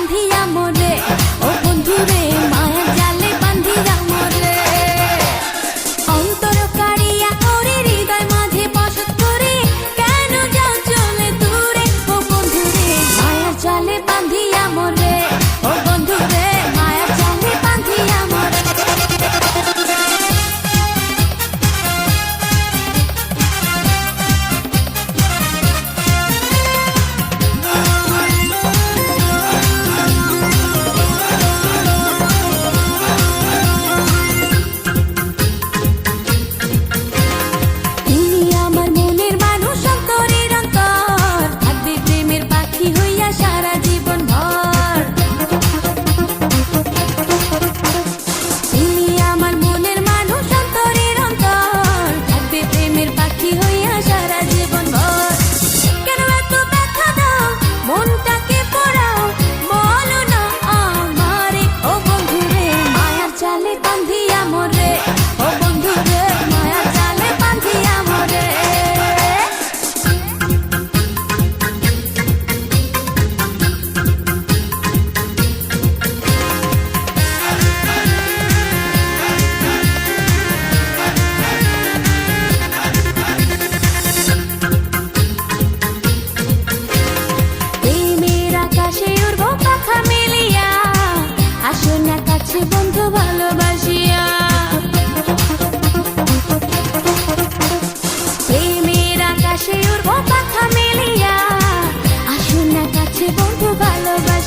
গান্ধী আমলে ভাসে উড়ব কথা মিলিয়া আসুন না কাছে বন্ধু ভালোবাসা।